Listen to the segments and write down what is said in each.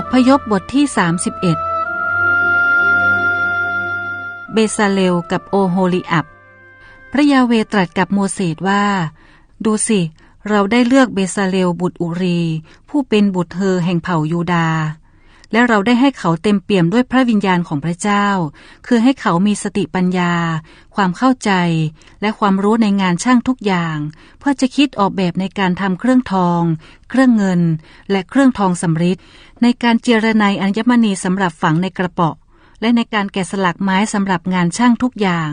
อพยพบทที่ 31 เบซาเลวกับโอโฮลิอับ พระยาเวตรัสกับโมเสสว่า ดูสิ เราได้เลือกเบซาเลวบุตรอุรี ผู้เป็นบุตรเธอแห่งเผ่ายูดา และเราได้ให้เขาเต็มเปี่ยมด้วยพระวิญญาณของพระเจ้า คือให้เขามีสติปัญญา ความเข้าใจ และความรู้ในงานช่างทุกอย่าง เพื่อจะคิดออกแบบในการทำเครื่องทอง เครื่องเงิน และเครื่องทองสำริดในการเจรไนอัญมณีสำหรับฝังในกระเป๋าและในการแกะสลักไม้สำหรับงานช่างทุกอย่าง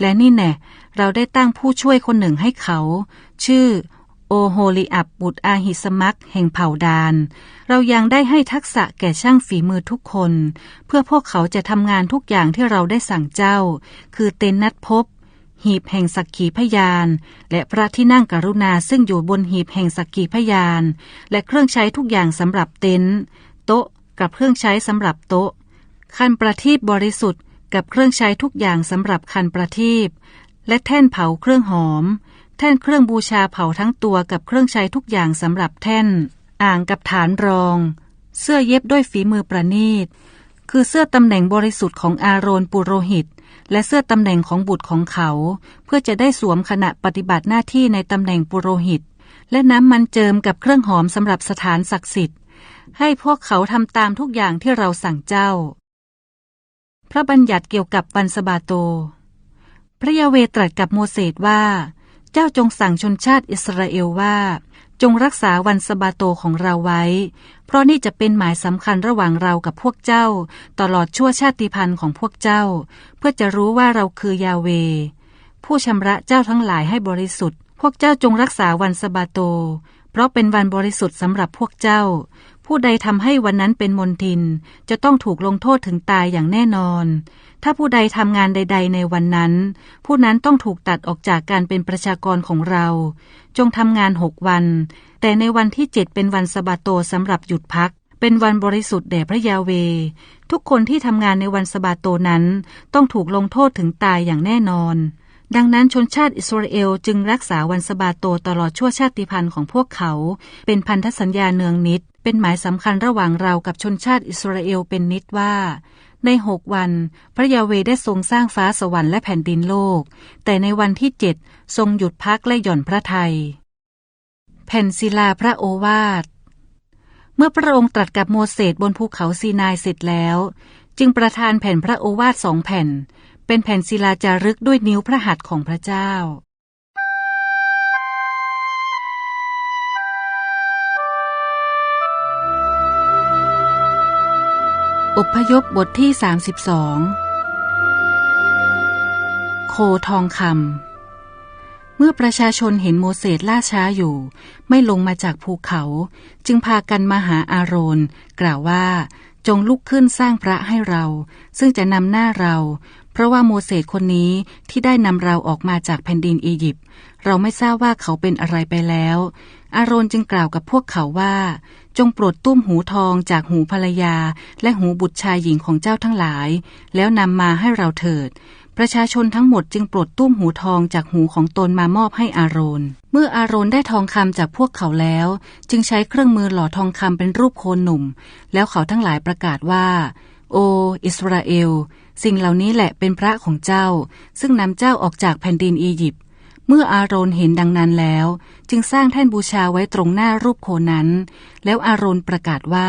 และนี่แน่เราได้ตั้งผู้ช่วยคนหนึ่งให้เขา ชื่อ โอโฮลิอับบุตรอาหิสมักแห่งเผ่าดาน เรายังได้ให้ทักษะแก่ช่างฝีมือทุกคน เพื่อพวกเขาจะทำงานทุกอย่างที่เราได้สั่งเจ้า คือเต็นนัดพบ หีบแห่งสักขีพยาน และพระที่นั่งกรุณาซึ่งอยู่บนหีบแห่งสักขีพยาน และเครื่องใช้ทุกอย่างสำหรับเต็นโต๊ะกับเครื่องใช้สำหรับโต๊ะ คันประทีปบริสุทธิ์กับเครื่องใช้ทุกอย่างสำหรับคันประทีปและแท่นเผาเครื่องหอม แท่นเครื่องบูชาเผาทั้งตัวกับเครื่องใช้ทุกอย่างสำหรับแท่น อ่างกับฐานรอง เสื้อเย็บด้วยฝีมือประณีต คือเสื้อตำแหน่งบริสุทธิ์ของอาโรนปุโรหิต และเสื้อตำแหน่งของบุตรของเขา เพื่อจะได้สวมขณะปฏิบัติหน้าที่ในตำแหน่งปุโรหิต และน้ำมันเจิมกับเครื่องหอมสำหรับสถานศักดิ์สิทธิ์ ให้พวกเขาทำตามทุกอย่างที่เราสั่งเจ้า พระบัญญัติเกี่ยวกับวันสบาโต พระยาเวตรัสกับโมเสสว่า เจ้าจงสั่งชนชาติอิสราเอลว่า จงรักษาวันสะบาโตของเราไว้ เพราะนี่จะเป็นหมายสำคัญระหว่างเรากับพวกเจ้า ตลอดชั่วชาติพันธุ์ของพวกเจ้า เพื่อจะรู้ว่าเราคือยาเว ผู้ชำระเจ้าทั้งหลายให้บริสุทธิ์ พวกเจ้าจงรักษาวันสะบาโต เพราะเป็นวันบริสุทธิ์สำหรับพวกเจ้า ผู้ใดทำให้วันนั้นเป็นมนทิน จะต้องถูกลงโทษถึงตายอย่างแน่นอน ถ้าผู้ใดทำงานใด ๆ ในวันนั้น ผู้นั้นต้องถูกตัดออกจากการเป็นประชากรของเรา จงทำงานหกวัน แต่ในวันที่เจ็ดเป็นวันสะบาโตสำหรับหยุดพัก เป็นวันบริสุทธิ์แด่พระยาเว ทุกคนที่ทำงานในวันสะบาโตนั้น ต้องถูกลงโทษถึงตายอย่างแน่นอน ดังนั้นชนชาติอิสราเอลจึงรักษาวันสะบาโตตลอดชั่วชาติพันธุ์ของพวกเขา เป็นพันธสัญญาเนืองนิด เป็นหมายสำคัญระหว่างเรากับชนชาติอิสราเอลเป็นนิดว่า ในหกวัน พระยาเวได้ทรงสร้างฟ้าสวรรค์และแผ่นดินโลก แต่ในวันที่เจ็ดทรงหยุดพักและหย่อนพระทัยแผ่นศิลาพระโอวาท เมื่อพระองค์ตรัสกับโมเสสบนภูเขาซีนายเสร็จแล้ว จึงประทานแผ่นพระโอวาทสองแผ่น เป็นแผ่นศิลาจารึกด้วยนิ้วพระหัตถ์ของพระเจ้า อพยพบทที่ 32 โคทองคำ เมื่อประชาชนเห็นโมเสสล่าช้าอยู่ ไม่ลงมาจากภูเขา จึงพากันมาหาอาโรน กล่าวว่าจงลุกขึ้นสร้างพระให้เรา ซึ่งจะนำหน้าเรา เพราะว่าโมเสสคนนี้ที่ได้นำเราออกมาจากแผ่นดินอียิปต์เราไม่ทราบว่าเขาเป็นอะไรไปแล้ว อาโรนจึงกล่าวกับพวกเขาว่า จงปลดตุ้มหูทองจากหูภรรยา และหูบุตรชายหญิงของเจ้าทั้งหลาย แล้วนำมาให้เราเถิดประชาชนทั้งหมดจึงปลดตุ้มหูทองจากหูของตนมามอบให้อาโรน เมื่ออาโรนได้ทองคำจากพวกเขาแล้ว จึงใช้เครื่องมือหล่อทองคำเป็นรูปโคนหนุ่ม แล้วเขาทั้งหลายประกาศว่า โอ อิสราเอล สิ่งเหล่านี้แหละเป็นพระของเจ้า ซึ่งนำเจ้าออกจากแผ่นดินอียิปต์เมื่ออาโรนเห็นดังนั้นแล้ว จึงสร้างแท่นบูชาไว้ตรงหน้ารูปโคนั้น แล้วอาโรนประกาศว่า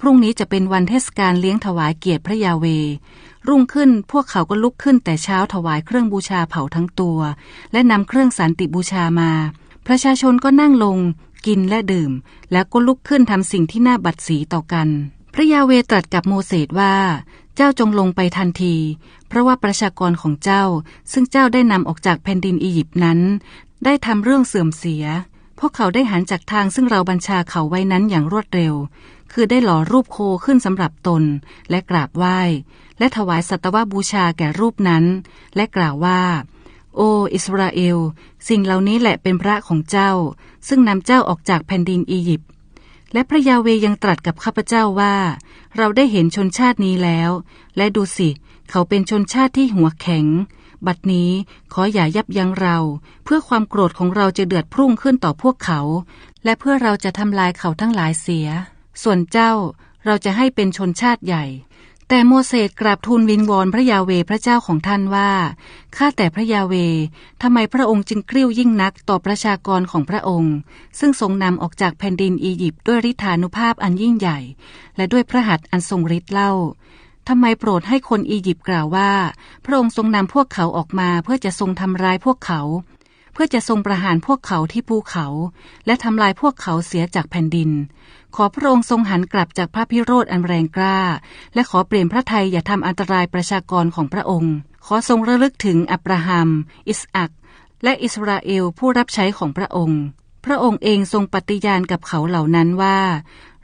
พรุ่งนี้จะเป็นวันเทศกาลเลี้ยงถวายเกียรติพระยาเว รุ่งขึ้นพวกเขาก็ลุกขึ้นแต่เช้าถวายเครื่องบูชาเผาทั้งตัว และนำเครื่องสันติบูชามา ประชาชนก็นั่งลง กินและดื่ม แล้วก็ลุกขึ้นทำสิ่งที่น่าบัดสีต่อกัน พระยาเวตรัสกับโมเสสว่า เจ้าจงลงไปทันที เพราะว่าประชากรของเจ้า ซึ่งเจ้าได้นำออกจากแผ่นดินอียิปต์นั้น ได้ทำเรื่องเสื่อมเสีย พวกเขาได้หันจากทางซึ่งเราบัญชาเขาไว้นั้นอย่างรวดเร็ว คือได้หล่อรูปโคขึ้นสำหรับตน และกราบไหว้ และถวายสัตวบูชาแก่รูปนั้น และกล่าวว่า โออิสราเอล สิ่งเหล่านี้แหละเป็นพระของเจ้า ซึ่งนำเจ้าออกจากแผ่นดินอียิปต์ และพระยาเวยังตรัสกับข้าพเจ้าว่า เราได้เห็นชนชาตินี้แล้ว และดูสิ เขาเป็นชนชาติที่หัวแข็ง บัดนี้ขออย่ายับยั้งเรา เพื่อความโกรธของเราจะเดือดพุ่งขึ้นต่อพวกเขา และเพื่อเราจะทำลายเขาทั้งหลายเสีย ส่วนเจ้าเราจะให้เป็นชนชาติใหญ่ แต่โมเสสกราบทูลวิงวอนพระยาเวพระเจ้าของท่านว่า ข้าแต่พระยาเวทำไมพระองค์จึงกริ้วยิ่งนักต่อประชากรของพระองค์ ซึ่งทรงนำออกจากแผ่นดินอียิปต์ด้วยฤทธานุภาพอันยิ่งใหญ่ และด้วยพระหัตถ์อันทรงฤทธิ์เล่าทำไมโปรดให้คนอียิปต์กล่าวว่า พระองค์ทรงนำพวกเขาออกมาเพื่อจะทรงทำร้ายพวกเขา เพื่อจะทรงประหารพวกเขาที่ภูเขา และทำลายพวกเขาเสียจากแผ่นดิน ขอพระองค์ทรงหันกลับจากพระพิโรธอันแรงกล้า และขอเปลี่ยนพระทัยอย่าทำอันตรายประชากรของพระองค์ ขอทรงระลึกถึงอับราฮัม อิสอักและอิสราเอลผู้รับใช้ของพระองค์ พระองค์เองทรงปฏิญาณกับเขาเหล่านั้นว่า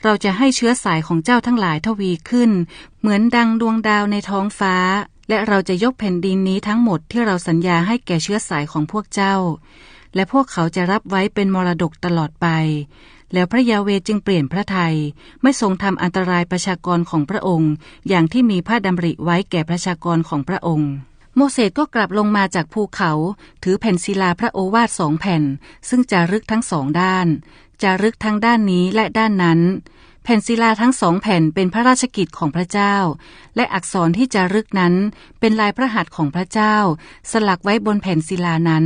เราจะให้เชื้อสายของเจ้าทั้งหลายทวีขึ้น เหมือนดังดวงดาวในท้องฟ้า และเราจะยกแผ่นดินนี้ทั้งหมดที่เราสัญญาให้แก่เชื้อสายของพวกเจ้า และพวกเขาจะรับไว้เป็นมรดกตลอดไป แล้วพระยาเวจึงเปลี่ยนพระทัยไม่ทรงทำอันตรายประชากรของพระองค์ อย่างที่มีพระดำริไว้แก่ประชากรของพระองค์ โมเสสก็กลับลงมาจากภูเขา ถือแผ่นศิลาพระโอวาทสองแผ่น ซึ่งจารึกทั้งสองด้านจารึกทั้งด้านนี้และด้านนั้น แผ่นศิลาทั้งสองแผ่นเป็นพระราชกิจของพระเจ้า และอักษรที่จารึกนั้นเป็นลายพระหัตถ์ของพระเจ้า สลักไว้บนแผ่นศิลานั้น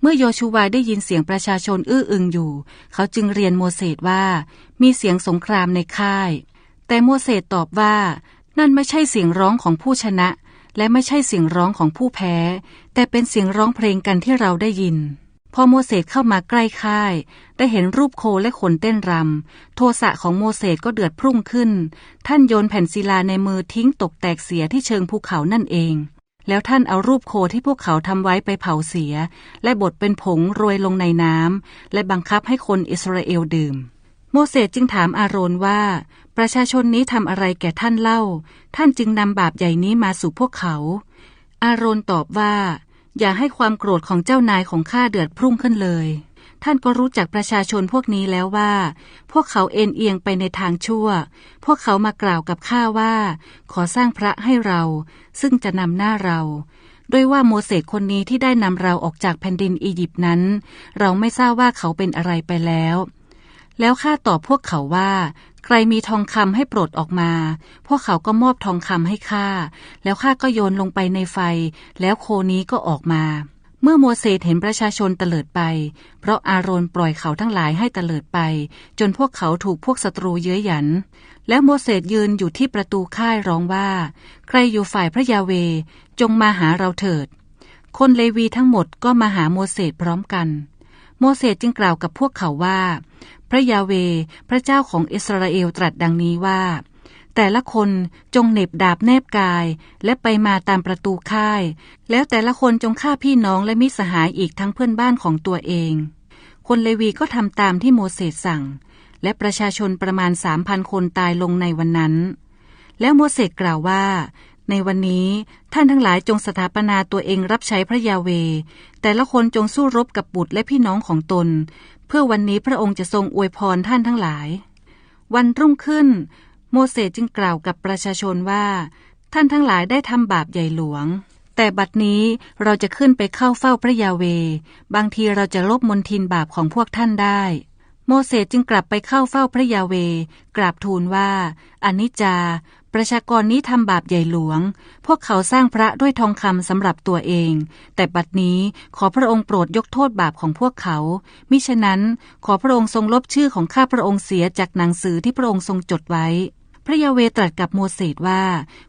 เมื่อโยชูวาได้ยินเสียงประชาชนอื้ออึงอยู่ เขาจึงเรียนโมเสสว่า มีเสียงสงครามในค่าย แต่โมเสสตอบว่า นั่นไม่ใช่เสียงร้องของผู้ชนะ และไม่ใช่เสียงร้องของผู้แพ้ แต่เป็นเสียงร้องเพลงกันที่เราได้ยิน พอโมเสสเข้ามาใกล้ค่าย ได้เห็นรูปโคและคนเต้นรำ โทสะของโมเสสก็เดือดพรุ่งขึ้น ท่านโยนแผ่นศิลาในมือทิ้งตกแตกเสียที่เชิงภูเขานั่นเอง แล้วท่านเอารูปโคที่พวกเขาทำไว้ไปเผาเสีย และบดเป็นผงโรยลงในน้ำและบังคับให้คนอิสราเอลดื่ม โมเสสจึงถามอาโรนว่า ประชาชนนี้ทำอะไรแก่ท่านเล่า ท่านจึงนำบาปใหญ่นี้มาสู่พวกเขา อาโรนตอบว่า อย่าให้ความโกรธของเจ้านายของข้าเดือดพรุ่งขึ้นเลย ท่านก็รู้จักประชาชนพวกนี้แล้วว่า พวกเขาเอ็นเอียงไปในทางชั่ว พวกเขามากล่าวกับข้าว่า ขอสร้างพระให้เรา ซึ่งจะนำหน้าเราด้วยว่าโมเสสคนนี้ที่ได้นำเราออกจากแผ่นดินอียิปต์นั้น เราไม่ทราบว่าเขาเป็นอะไรไปแล้ว แล้วข้าตอบพวกเขาว่า ใครมีทองคำให้โปรดออกมา พวกเขาก็มอบทองคำให้ข้า แล้วข้าก็โยนลงไปในไฟ แล้วโคนี้ก็ออกมา เมื่อโมเสสเห็นประชาชนเตลิดไป เพราะอาโรนปล่อยเขาทั้งหลายให้เตลิดไป จนพวกเขาถูกพวกศัตรูเย้ยหยัน แล้วโมเสสยืนอยู่ที่ประตูค่ายร้องว่า ใครอยู่ฝ่ายพระยาเว จงมาหาเราเถิด คนเลวีทั้งหมดก็มาหาโมเสสพร้อมกัน โมเสสจึงกล่าวกับพวกเขาว่า พระยาเว พระเจ้าของอิสราเอลตรัสดังนี้ว่า แต่ละคนจงเหน็บดาบแนบกาย และไปมาตามประตูค่าย แล้วแต่ละคนจงฆ่าพี่น้องและมิสหายอีกทั้งเพื่อนบ้านของตัวเอง คนเลวีก็ทำตามที่โมเสสสั่ง และประชาชนประมาณสามพันคนตายลงในวันนั้น แล้วโมเสสกล่าวว่า ในวันนี้ท่านทั้งหลายจงสถาปนาตัวเองรับใช้พระยาเว แต่ละคนจงสู้รบกับบุตรและพี่น้องของตน เพื่อวันนี้พระองค์จะทรงอวยพรท่านทั้งหลาย วันรุ่งขึ้น โมเสสจึงกล่าวกับประชาชนว่า ท่านทั้งหลายได้ทำบาปใหญ่หลวง แต่บัดนี้เราจะขึ้นไปเข้าเฝ้าพระยาเว บางทีเราจะลบมนทินบาปของพวกท่านได้โมเสสจึงกลับไปเข้าเฝ้าพระยาเว กราบทูลว่าอนิจจา ประชากรนี้ทำบาปใหญ่หลวง พวกเขาสร้างพระด้วยทองคำสำหรับตัวเอง แต่บัดนี้ขอพระองค์โปรดยกโทษบาปของพวกเขา มิฉะนั้นขอพระองค์ทรงลบชื่อของข้าพระองค์เสียจากหนังสือที่พระองค์ทรงจดไว้ พระยาเวตรัสกับโมเสสว่า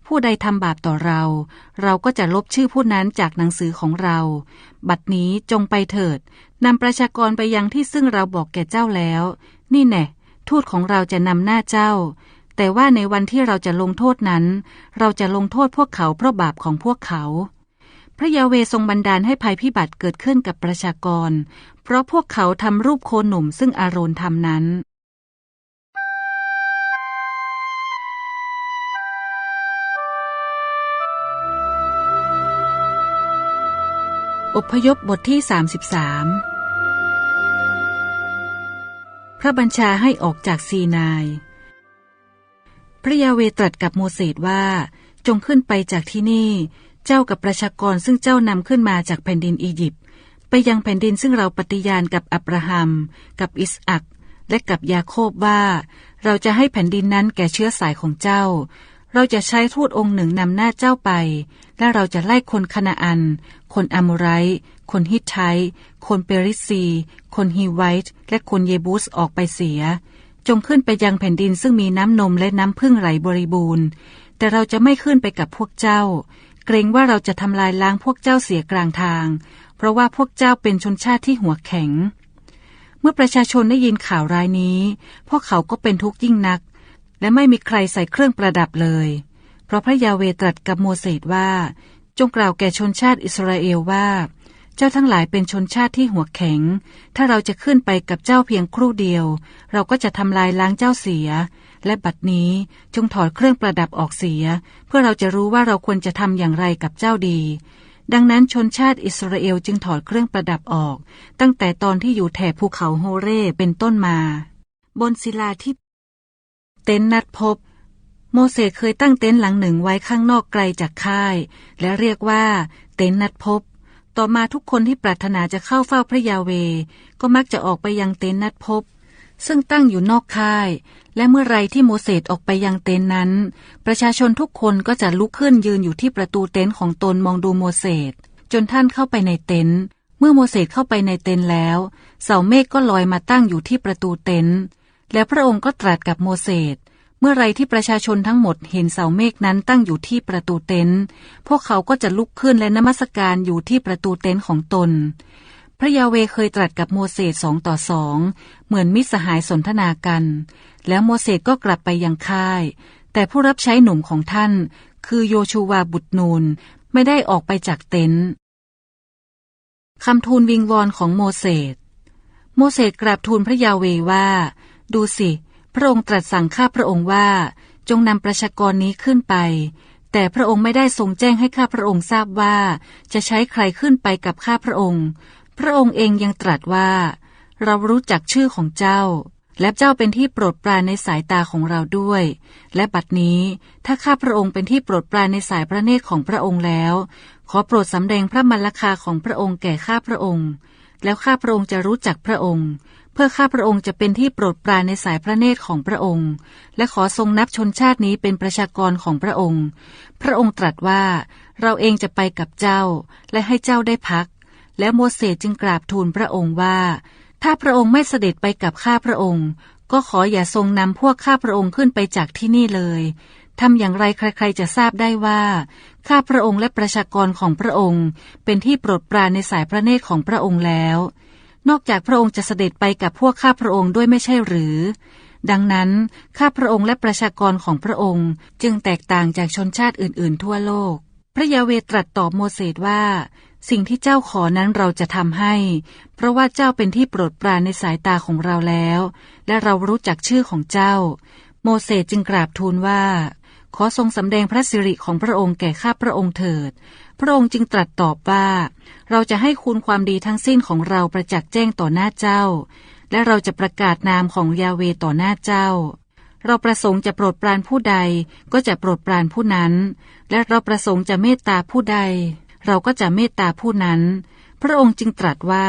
ผู้ใดทำบาปต่อเรา เราก็จะลบชื่อผู้นั้นจากหนังสือของเรา บัดนี้จงไปเถิดนำประชากรไปยังที่ซึ่งเราบอกแก่เจ้าแล้ว นี่แน่ทูตของเราจะนำหน้าเจ้า แต่ว่าในวันที่เราจะลงโทษนั้น เราจะลงโทษพวกเขาเพราะบาปของพวกเขา พระยาเวทรงบันดาลให้ภัยพิบัติเกิดขึ้นกับประชากร เพราะพวกเขาทำรูปโคหนุ่มซึ่งอาโรนทำนั้นอพยพบทที่ 33 พระบัญชาให้ออกจากซีนาย ระยาเวตรัสกับโมเสสว่า จงขึ้นไปจากที่นี่ เจ้ากับประชากรซึ่งเจ้านำขึ้นมาจากแผ่นดินอียิปต์ไปยังแผ่นดินซึ่งเราปฏิญาณกับอับราฮัม กับอิสอักและกับยาโคบว่า เราจะให้แผ่นดินนั้นแก่เชื้อสายของเจ้า เราจะใช้ทูตองค์หนึ่งนำหน้าเจ้าไป และเราจะไล่คนคณาอัน คนอามไรคนฮิตไทคนเปริซี คนฮีไวท์ และคนเยบูสออกไปเสีย จงขึ้นไปยังแผ่นดินซึ่งมีน้ำนมและน้ำพึ่งไหลบริบูรณ์ แต่เราจะไม่ขึ้นไปกับพวกเจ้า เกรงว่าเราจะทำลายล้างพวกเจ้าเสียกลางทาง เพราะว่าพวกเจ้าเป็นชนชาติที่หัวแข็ง เมื่อประชาชนได้ยินข่าวรายนี้ พวกเขาก็เป็นทุกข์ยิ่งนัก และไม่มีใครใส่เครื่องประดับเลย เพราะพระยาเวตรัสกับโมเสสว่า จงกล่าวแก่ชนชาติอิสราเอลว่า เจ้าทั้งหลายเป็นชนชาติที่หัวแข็ง ถ้าเราจะขึ้นไปกับเจ้าเพียงครู่เดียว เราก็จะทำลายล้างเจ้าเสีย และบัดนี้จงถอดเครื่องประดับออกเสีย เพื่อเราจะรู้ว่าเราควรจะทำอย่างไรกับเจ้าดี ดังนั้นชนชาติอิสราเอลจึงถอดเครื่องประดับออก ตั้งแต่ตอนที่อยู่แถบภูเขาโฮเร่เป็นต้นมา บนศิลาที่ เต็นท์นัดพบโมเสสเคยตั้งเต็นท์หลังหนึ่งไว้ข้างนอกไกลจากค่าย และเรียกว่า เต็นท์นัดพบ ต่อมาทุกคนที่ปรารถนาจะเข้าเฝ้าพระยาเว ก็มักจะออกไปยังเต็นท์นัดพบ ซึ่งตั้งอยู่นอกค่าย และเมื่อไรที่โมเสสออกไปยังเต็นท์นั้น ประชาชนทุกคนก็จะลุกขึ้นยืนอยู่ที่ประตูเต็นท์ของตนมองดูโมเสสจนท่านเข้าไปในเต็นท์เมื่อโมเสสเข้าไปในเต็นท์แล้ว เสาเมฆก็ลอยมาตั้งอยู่ที่ประตูเต็นท์และพระองค์ก็ตรัสกับโมเสส เมื่อไรที่ประชาชนทั้งหมดเห็นเสาเมฆนั้นตั้งอยู่ที่ประตูเต็นท์พวกเขาก็จะลุกขึ้นและนมัสการอยู่ที่ประตูเต็นท์ของตน พระยาเวเคยตรัสกับโมเสสสองต่อสองเหมือนมิสหายสนทนากัน แล้วโมเสสก็กลับไปยังค่าย แต่ผู้รับใช้หนุ่มของท่าน คือโยชูวาบุตรนูนไม่ได้ออกไปจากเต็นท์คำทูลวิงวอนของโมเสสโมเสสกราบทูลพระยาเวว่า ดูสิ ระองค์ตรัสสั่งข้าพระองค์ว่า จงนำประชากรนี้ขึ้นไป แต่พระองค์ไม่ได้ทรงแจ้งให้ข้าพระองค์ทราบว่า จะใช้ใครขึ้นไปกับข้าพระองค์ พระองค์เองยังตรัสว่า เรารู้จักชื่อของเจ้า และเจ้าเป็นที่โปรดปรานในสายตาของเราด้วย และบัดนี้ถ้าข้าพระองค์เป็นที่โปรดปรานในสายพระเนตรของพระองค์แล้ว ขอโปรดสำแดงพระมรรคาของพระองค์แก่ข้าพระองค์ แล้วข้าพระองค์จะรู้จักพระองค์ พื่อข้าพระองค์จะเป็นที่โปรดปรานในสายพระเนตรของพระองค์ และขอทรงนับชนชาตินี้เป็นประชากรของพระองค์ พระองค์ตรัสว่า เราเองจะไปกับเจ้า และให้เจ้าได้พัก แล้วโมเสสจึงกราบทูลพระองค์ว่า ถ้าพระองค์ไม่เสด็จไปกับข้าพระองค์ ก็ขออย่าทรงนำพวกข้าพระองค์ขึ้นไปจากที่นี่เลยทำอย่างไรใครๆจะทราบได้ว่า ข้าพระองค์และประชากรของพระองค์ เป็นที่โปรดปรานในสายพระเนตรของพระองค์แล้ว นอกจากพระองค์จะเสด็จไปกับพวกข้าพระองค์ด้วยไม่ใช่หรือ ดังนั้นข้าพระองค์และประชากรของพระองค์จึงแตกต่างจากชนชาติอื่น ๆ ทั่วโลก พระยาเวตรัสตอบโมเสสว่า สิ่งที่เจ้าขอนั้นเราจะทำให้ เพราะว่าเจ้าเป็นที่โปรดปรานในสายตาของเราแล้ว และเรารู้จักชื่อของเจ้า โมเสสจึงกราบทูลว่า ขอทรงสำแดงพระสิริของพระองค์แก่ข้าพระองค์เถิด พระองค์จึงตรัสตอบว่า เราจะให้คุณความดีทั้งสิ้นของเราประจักษ์แจ้งต่อหน้าเจ้า และเราจะประกาศนามของยาเวต่อหน้าเจ้า เราประสงค์จะโปรดปรานผู้ใด ก็จะโปรดปรานผู้นั้น และเราประสงค์จะเมตตาผู้ใด เราก็จะเมตตาผู้นั้น พระองค์จึงตรัสว่า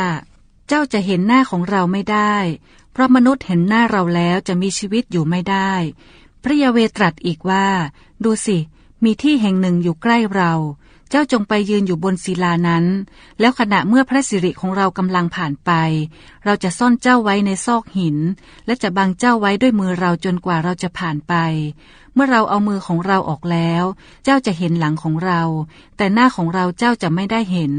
เจ้าจะเห็นหน้าของเราไม่ได้ เพราะมนุษย์เห็นหน้าเราแล้วจะมีชีวิตอยู่ไม่ได้ ระยาเวตรัสอีกว่า ดูสิ มีที่แห่งหนึ่งอยู่ใกล้เรา เจ้าจงไปยืนอยู่บนศิลานั้น แล้วขณะเมื่อพระสิริของเรากำลังผ่านไป เราจะซ่อนเจ้าไว้ในซอกหิน และจะบังเจ้าไว้ด้วยมือเราจนกว่าเราจะผ่านไป เมื่อเราเอามือของเราออกแล้ว เจ้าจะเห็นหลังของเรา แต่หน้าของเราเจ้าจะไม่ได้เห็น